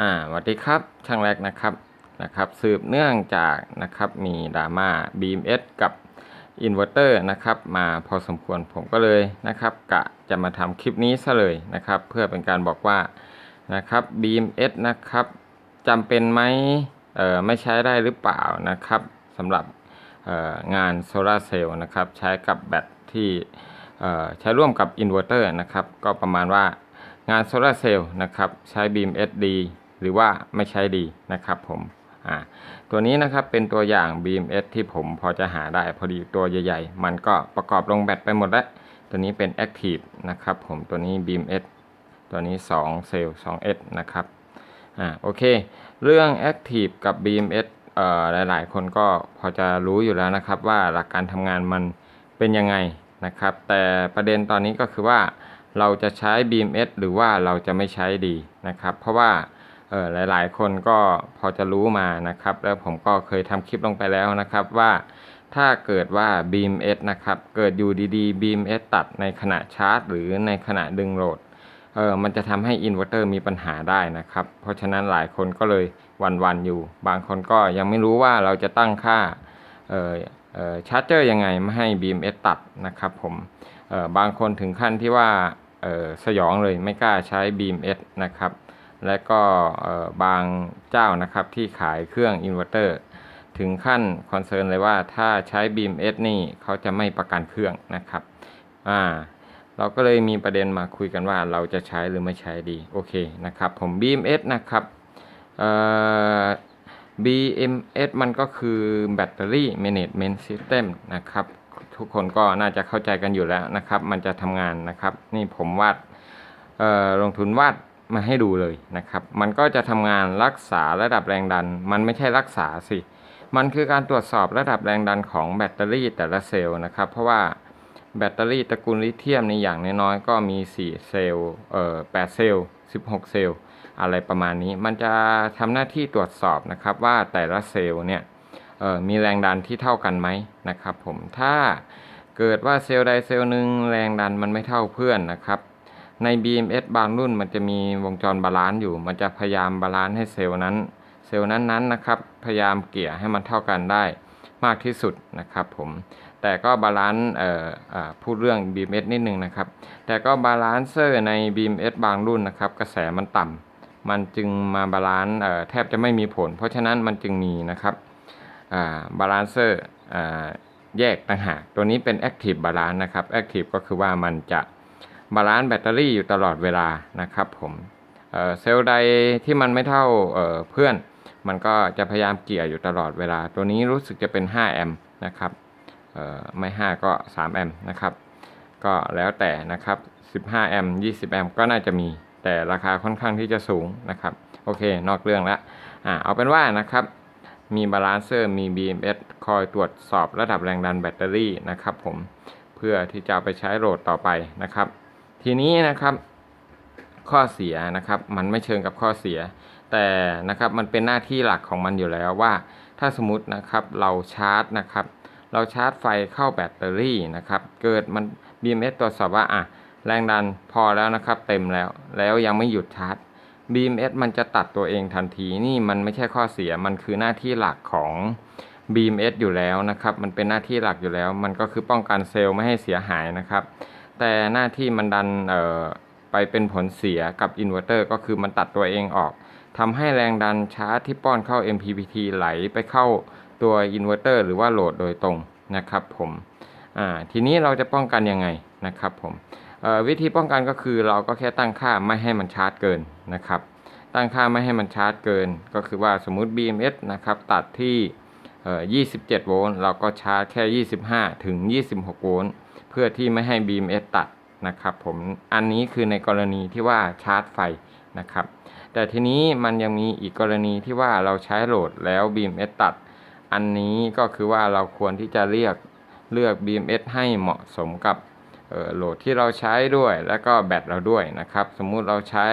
อ่าสวัสดีครับ ช่างแรกนะครับนะครับ สืบเนื่องจากนะครับมีดราม่า BMS กับอินเวอร์เตอร์นะครับมาพอสมควรผมก็เลยนะครับ กะจะมาทำคลิปนี้ซะเลยนะครับ เพื่อเป็นการบอกว่านะครับ BMS นะครับจำเป็นไหมเอ่อไม่ใช้ได้หรือเปล่านะครับสำหรับเอ่องานโซลาเซลล์นะครับใช้กับแบตที่เอ่อใช้ร่วมกับอินเวอร์เตอร์นะครับก็ประมาณว่างานโซลาร์เซลล์นะครับใช้บีม SD หรือว่าไม่ใช้ดีนะครับผมอ่าตัวนี้นะครับเป็นตัวอย่าง BMS ที่ผมพอจะหาได้พอดีตัวใหญ่ๆ มันก็ประกอบลงแบตไปหมดแล้ว ตัวนี้เป็น Active นะครับผมตัวนี้ BMS ตัวนี้2เซลล์ 2S นะครับอ่าโอเค เรื่อง Active กับ BMS เอ่อหลายๆ คนก็พอจะรู้อยู่แล้วนะครับ ว่าหลักการทำงานมันเป็นยังไงนะครับ แต่ประเด็นตอนนี้ก็คือว่าเราจะใช้ BMS หรือว่าเราจะไม่ใช้ดีนะครับ เพราะว่า เออหลาย ๆ คนก็พอจะรู้มานะครับ แล้วผมก็เคยทำคลิปลงไปแล้วนะครับว่าถ้าเกิดว่า BMS นะครับ เกิดอยู่ดีๆ BMS ตัดในขณะชาร์จ หรือในขณะดึงโหลด เออ มันจะทำให้อินเวอร์เตอร์มีปัญหาได้นะครับ เพราะฉะนั้นหลายคนก็เลยวันๆอยู่ บางคนก็ยังไม่รู้ว่าเราจะตั้งค่า เออเออชาร์จเจอร์ยังไงไม่ให้ BMS ตัดนะครับผม เออบางคนถึงขั้นที่ว่า เออสยองเลยไม่กล้าใช้ BMS นะครับ และก็บางเจ้านะครับที่ขายเครื่องอินเวอร์เตอร์ถึงขั้นคอนเซิร์นเลยว่าถ้าใช้ BMS นี่เขาจะไม่ประกันเครื่องนะครับอ่าเราก็เลยมีประเด็นมาคุยกันว่าเราจะใช้หรือไม่ใช้ดีโอเคนะครับผม BMS นะครับเอ่อ BMS มันก็คือแบตเตอรี่ Management System นะครับ ทุกคนก็น่าจะเข้าใจกันอยู่แล้วนะครับ มันจะทำงานนะครับ นี่ผมวาดเอ่อลงทุนวาด มาให้ดูเลยนะครับ มันก็จะทำงานรักษาระดับแรงดัน มันไม่ใช่รักษาสิ มันคือการตรวจสอบระดับแรงดันของแบตเตอรี่แต่ละเซลล์นะครับ เพราะว่าแบตเตอรี่ตระกูลลิเธียมในอย่างน้อยๆก็มี 4 เซลล์ เอ่อ 8 เซลล์ 16 เซลล์ อะไรประมาณนี้ มันจะทำหน้าที่ตรวจสอบนะครับว่าแต่ละเซลล์เนี่ย เอ่อ มีแรงดันที่เท่ากันไหมนะครับผม ถ้าเกิดว่าเซลล์ใดเซลล์หนึ่งแรงดันมันไม่เท่าเพื่อนนะครับ ใน BMS บางรุ่นมันจะมีวงจรบาลานซ์อยู่ มันจะพยายามบาลานซ์ให้เซลล์นั้น เซลล์นั้นๆนะครับ พยายามเกลี่ยให้มันเท่ากันได้มากที่สุดนะครับผม แต่ก็บาลานซ์เอ่ออ่าพูดเรื่อง BMS นิดนึงนะครับ แต่ก็บาลานเซอร์ใน BMS บางรุ่นนะครับ กระแสมันต่ำ มันจึงมาบาลานซ์แทบจะไม่มีผล เพราะฉะนั้นมันจึงมีนะครับบาลานเซอร์แยกต่างหาก ตัวนี้เป็น Active Balance นะครับ Active ก็คือว่ามันจะ บาลานซ์แบตเตอรี่อยู่ตลอดเวลานะครับผมเซลล์ใดที่มันไม่เท่าเเพื่อน มันก็จะพยายามเกลี่ยอยู่ตลอดเวลา ตัวนี้รู้สึกจะเป็น 5 แอมป์นะครับไม่ 5 ก็ 3 แอมป์นะครับ ก็แล้วแต่นะครับ 15 แอมป์ 20 แอมป์ก็น่าจะมี แต่ราคาค่อนข้างที่จะสูงนะครับ โอเค นอกเรื่องล้วอ่าเอาเป็นว่านะครับ มีบาลานเซอร์ มี BMS คอยตรวจสอบระดับแรงดันแบตเตอรี่นะครับผม เพื่อที่จะไปใช้โหลดต่อไปนะครับ ทีนี้นะครับข้อเสียนะครับ มันไม่เชิงกับข้อเสีย แต่นะครับมันเป็นหน้าที่หลักของมันอยู่แล้วว่า ถ้าสมมตินะครับเราชาร์จนะครับ เราชาร์จไฟเข้าแบตเตอรี่นะครับ เกิดมัน BMS ตรวจสอบว่าอะแรงดันพอแล้วนะครับ เต็มแล้วแล้วยังไม่หยุดชาร์จ BMS มันจะตัดตัวเองทันทีนี่มันไม่ใช่ข้อเสียมันคือหน้าที่หลักของ BMS อยู่แล้วนะครับ มันเป็นหน้าที่หลักอยู่แล้ว มันก็คือป้องกันเซลล์ไม่ให้เสียหายนะครับ แต่หน้าที่มันดันเอ่อไปเป็นผลเสียกับอินเวอร์เตอร์ก็คือมันตัดตัวเองออกทำให้แรงดันชาร์จที่ป้อนเข้า MPPT ไหลไปเข้าตัวอินเวอร์เตอร์หรือว่าโหลดโดยตรงนะครับผมอ่าทีนี้เราจะป้องกันยังไงนะครับผมวิธีป้องกันก็คือเราก็แค่ตั้งค่าไม่ให้มันชาร์จเกินนะครับ ตั้งค่าไม่ให้มันชาร์จเกิน ก็คือว่าสมมุติ BMS นะครับตัดที่ 27 โวลต์เราก็ชาร์จแค่ 25 ถึง 26 โวลต์ พื่อที่ไม่ให้ BMS ตัดนะครับผมอันนี้คือในกรณีที่ว่าชาร์จไฟนะครับ แต่ทีนี้มันยังมีอีกกรณีที่ว่าเราใช้โหลดแล้ว BMS ตัด อันนี้ก็คือว่าเราควรที่จะเรียกเลือก BMS ให้เหมาะสมกับโหลดที่เราใช้ด้วย แล้วก็แบตเราด้วยนะครับ สมมุติเราใช้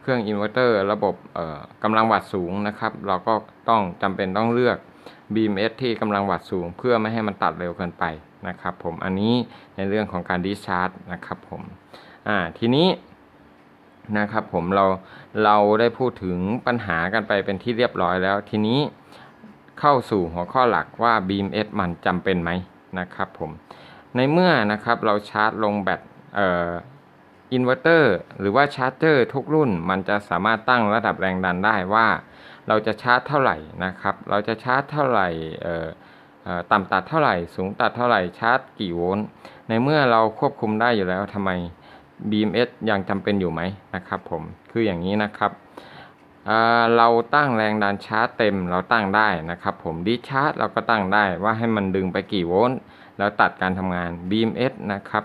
เครื่องอินเวอร์เตอร์ระบบกำลังวัตต์สูงนะครับ เราก็ต้องจำเป็นต้องเลือก BMS ที่กำลังวัตต์สูง เพื่อไม่ให้มันตัดเร็วเกินไป นะครับผมอันนี้ในเรื่องของการดิชาร์จนะครับผมอ่าทีนี้นะครับผมเราเราได้พูดถึงปัญหากันไปเป็นที่เรียบร้อยแล้ว ทีนี้เข้าสู่หัวข้อหลักว่า BMS มันจำเป็นไหมนะครับผมในเมื่อนะครับเราชาร์จลงแบตเอ่ออินเวอร์เตอร์หรือว่าชาร์จเจอร์ทุกรุ่น มันจะสามารถตั้งระดับแรงดันได้ว่า เราจะชาร์จเท่าไหร่นะครับ เราจะชาร์จเท่าไหร่เอ่อ ต่ำตัดเท่าไหร่ สูงตัดเท่าไหร่ ชาร์จกี่โวลต์ ในเมื่อเราควบคุมได้อยู่แล้วทำไม BMS ยังจำเป็นอยู่ไหมนะครับผม คืออย่างนี้นะครับเเราตั้งแรงดันชาร์จเต็มเราตั้งได้นะครับผม ดิชาร์จเราก็ตั้งได้ว่าให้มันดึงไปกี่โวลต์ แล้วตัดการทำงาน BMS นะครับ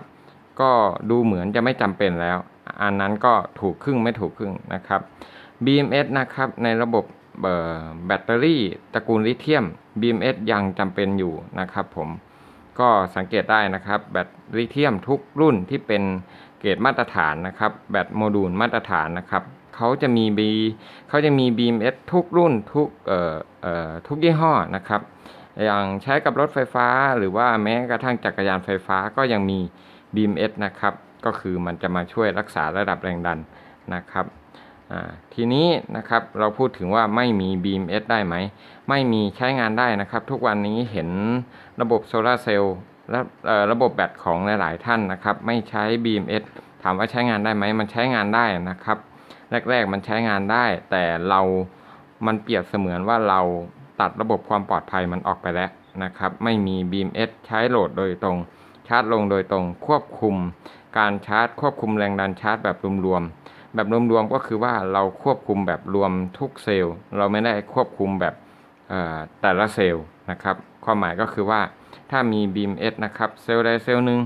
ก็ดูเหมือนจะไม่จำเป็นแล้ว อันนั้นก็ถูกครึ่งไม่ถูกครึ่งนะครับ BMS นะครับในระบบ แบตเตอรี่ตระกูลลิเธียม BMS ยังจำเป็นอยู่นะครับผมก็สังเกตได้นะครับแบตลิเธียมทุกรุ่นที่เป็นเกรดมาตรฐานนะครับ แบตโมดูลมาตรฐานนะครับเขาจะมี B เขาจะมี BMS ทุกรุ่นทุกเอ่อเอ่อทุกยี่ห้อนะครับ อย่างใช้กับรถไฟฟ้าหรือว่าแม้กระทั่งจักรยานไฟฟ้าก็ยังมี BMS นะครับ ก็คือมันจะมาช่วยรักษาระดับแรงดันนะครับ ทีนี้นะครับเราพูดถึงว่าไม่มี BMS ได้ไหม ไม่มีใช้งานได้นะครับ ทุกวันนี้เห็นระบบโซลาเซลล์และระบบแบตของหลาย ๆ ท่านนะครับ ไม่ใช้ BMS ถามว่าใช้งานได้ไหม มันใช้งานได้นะครับ แรก ๆ มันใช้งานได้ แต่เรา มันเปรียบเสมือนว่าเราตัดระบบความปลอดภัยมันออกไปแล้วนะครับ ไม่มี BMS ใช้โหลดโดยตรง ชาร์จลงโดยตรง ควบคุม การชาร์จ ควบคุมแรงดันชาร์จแบบรวม ๆ แบบรวมๆก็คือว่าเราควบคุมแบบรวมทุกเซลล์ เราไม่ได้ควบคุมแบบเอ่อแต่ละเซลล์นะครับ ความหมายก็คือว่าถ้ามี BMS นะครับเซลล์ใดเซลล์หนึ่ง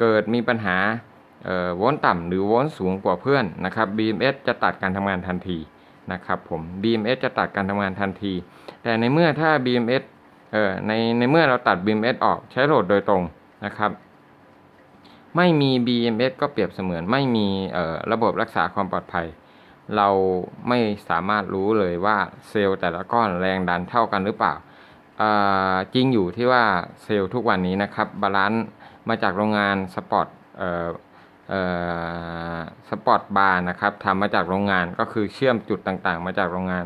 เกิดมีปัญหาเอ่อโวลต์ต่ำหรือโวลต์สูงกว่าเพื่อนนะครับ BMS จะตัดการทำงานทันทีนะครับผม BMS จะตัดการทำงานทันที แต่ในเมื่อถ้า BMS เอ่อในในเมื่อเราตัด BMS ออกใช้โหลดโดยตรงนะครับ ไม่มี BMS ก็เปรียบเสมือนไม่มีระบบรักษาความปลอดภัย เราไม่สามารถรู้เลยว่าเซลล์แต่ละก้อนแรงดันเท่ากันหรือเปล่า จริงอยู่ที่ว่าเซลล์ทุกวันนี้นะครับบาลานซ์มาจากโรงงานสปอร์ตสปอร์ตบาร์นะครับทำมาจากโรงงานก็คือเชื่อมจุดต่างๆ มาจากโรงงาน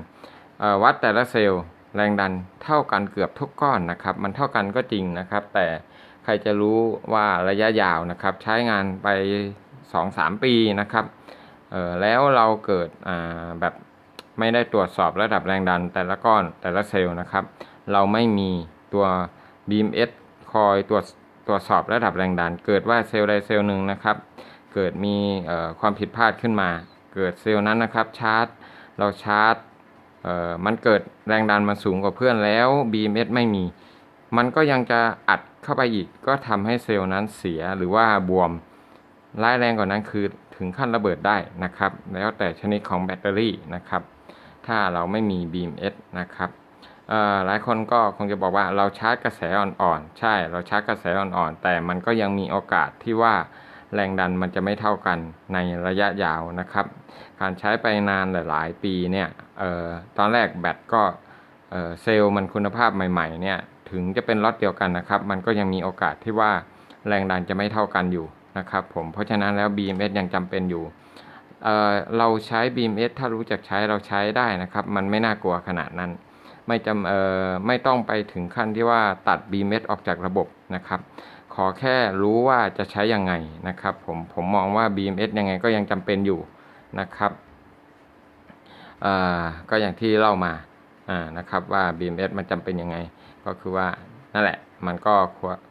วัดแต่ละเซลล์แรงดันเท่ากันเกือบทุกก้อนนะครับ มันเท่ากันก็จริงนะครับ แต่ ใครจะรู้ว่าระยะยาวนะครับ ใช้งานไป 2-3 ปีนะครับออแล้วเราเกิดแบบไม่ได้ตรวจสอบระดับแรงดันแต่ละก้อนแต่ละเซลล์นะครับ เราไม่มีตัว BMS คอยตรวจตรวจสอบระดับแรงดัน เกิดว่าเซลล์ใดเซลล์หนึ่งนะครับ เกิดมีความผิดพลาดขึ้นมา เกิดเซลล์นั้นนะครับชาร์จ เราชาร์จมันเกิดแรงดันมาสูงกว่าเพื่อนแล้ว BMS ไม่มี มันก็ยังจะอัด เข้าไปอีกก็ทำให้เซลล์นั้นเสียหรือว่าบวมร้ายแรงกว่านั้นคือถึงขั้นระเบิดได้นะครับ แล้วแต่ชนิดของแบตเตอรี่นะครับ ถ้าเราไม่มี BMS นะครับหลายคนก็คงจะบอกว่าเราชาร์จกระแสอ่อนๆ ใช่ เราชาร์จกระแสอ่อนๆ แต่มันก็ยังมีโอกาสที่ว่าแรงดันมันจะไม่เท่ากันในระยะยาวนะครับ การใช้ไปนานหลาย ๆ ปีเนี่ยออตอนแรกแบตก็เเซลล์มันคุณภาพใหม่ ๆ เนี่ย ถึงจะเป็นล็อตเดียวกันนะครับ มันก็ยังมีโอกาสที่ว่าแรงดันจะไม่เท่ากันอยู่นะครับผมเพราะฉะนั้นแล้ว BMS ยังจำเป็นอยู่เอ่อเราใช้ BMS ถ้ารู้จักใช้เราใช้ได้นะครับ มันไม่น่ากลัวขนาดนั้น ไม่จำเอ่อไม่ต้องไปถึงขั้นที่ว่าตัด BMS ออกจากระบบนะครับ ขอแค่รู้ว่าจะใช้ยังไงนะครับ ผมผมมองว่า BMS ยังไงก็ยังจำเป็นอยู่นะครับเอ่อก็อย่างที่เล่ามาอ่านะครับว่า BMS มันจำเป็นยังไง ก็คือว่านั่นแหละมันก็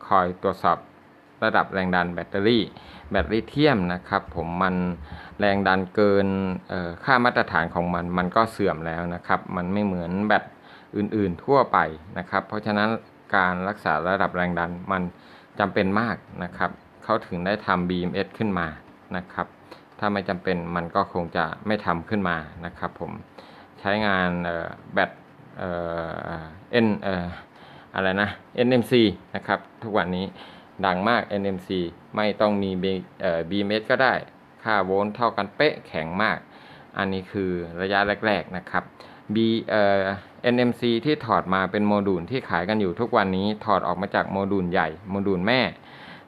คอยตรวจสอบระดับแรงดันแบตเตอรี่ แบตลิเธียมนะครับ ผมมันแรงดันเกินค่ามาตรฐานของมัน มันก็เสื่อมแล้วนะครับ มันไม่เหมือนแบตอื่นๆทั่วไปนะครับ เพราะฉะนั้นการรักษาระดับแรงดันมันจำเป็นมากนะครับเขาถึงได้ทำ BMS ขึ้นมานะครับ ถ้าไม่จำเป็นมันก็คงจะไม่ทำขึ้นมานะครับ ผมใช้งานแบตเอ่อ N เอ่อ อะไรนะ NMC นะครับ ทุกวันนี้ดังมาก NMC ไม่ต้องมี BMS ก็ได้ ค่าโวลต์เท่ากันเป๊ะแข็งมาก อันนี้คือระยะแรก ๆ นะครับ B เอ่อ NMC ที่ถอดมาเป็นโมดูลที่ขายกันอยู่ทุกวันนี้ถอดออกมาจากโมดูลใหญ่ โมดูลแม่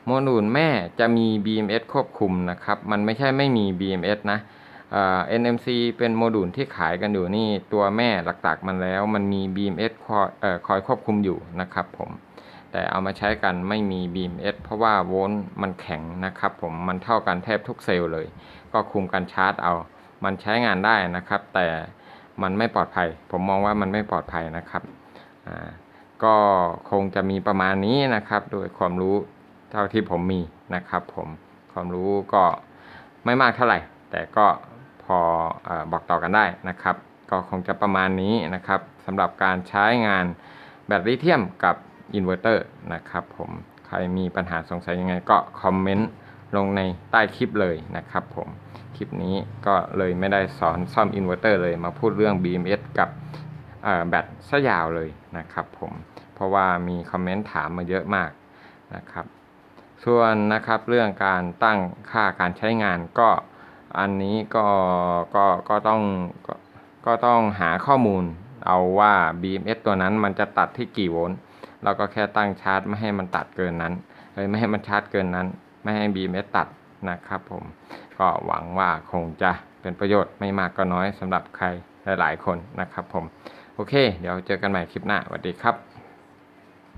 โมดูลแม่จะมี BMS ควบคุมนะครับ มันไม่ใช่ไม่มี BMS นะ NMC เป็นโมดูลที่ขายกันอยู่นี่ตัวแม่หลักๆมันแล้ว มันมี BMS คอยเอ่อคอยควบคุมอยู่นะครับผมแต่เอามาใช้กันไม่มี BMS เพราะว่าโวลต์มันแข็งนะครับผมมันเท่ากันแทบทุกเซลล์เลย ก็คุมการชาร์จเอา มันใช้งานได้นะครับ แต่มันไม่ปลอดภัย ผมมองว่ามันไม่ปลอดภัยนะครับอ่าก็คงจะมีประมาณนี้นะครับ โดยความรู้เท่าที่ผมมีนะครับ ผมความรู้ก็ไม่มากเท่าไหร่ แต่ก็ พออบอกต่อกันได้นะครับ ก็คงจะประมาณนี้นะครับสำหรับการใช้งานแบตลิเธียมกับอินเวอร์เตอร์นะครับผมใครมีปัญหาสงสัยยังไงก็คอมเมนต์ลงในใต้คลิปเลยนะครับผมคลิปนี้ก็เลยไม่ได้สอนซ่อมอินเวอร์เตอร์เลยมาพูดเรื่อง BMS กับแบตซะยาวเลยนะครับผมเพราะว่ามีคอมเมนต์ถามมาเยอะมากนะครับ ส่วนนะครับเรื่องการตั้งค่าการใช้งานก็ อันนี้ก็ก็ก็ต้องก็ก็ต้องหาข้อมูลเอาว่า BMS ตัวนั้นมันจะตัดที่กี่โวลต์เราก็แค่ตั้งชาร์จไม่ให้มันตัดเกินนั้นเลยไม่ให้มันชาร์จเกินนั้น ไม่ให้ BMS ตัดนะครับผมก็หวังว่าคงจะเป็นประโยชน์ไม่มากก็น้อยสำหรับใครหลาย ๆ คนนะครับผม โอเค เดี๋ยวเจอกันใหม่คลิปหน้าสวัสดีครับ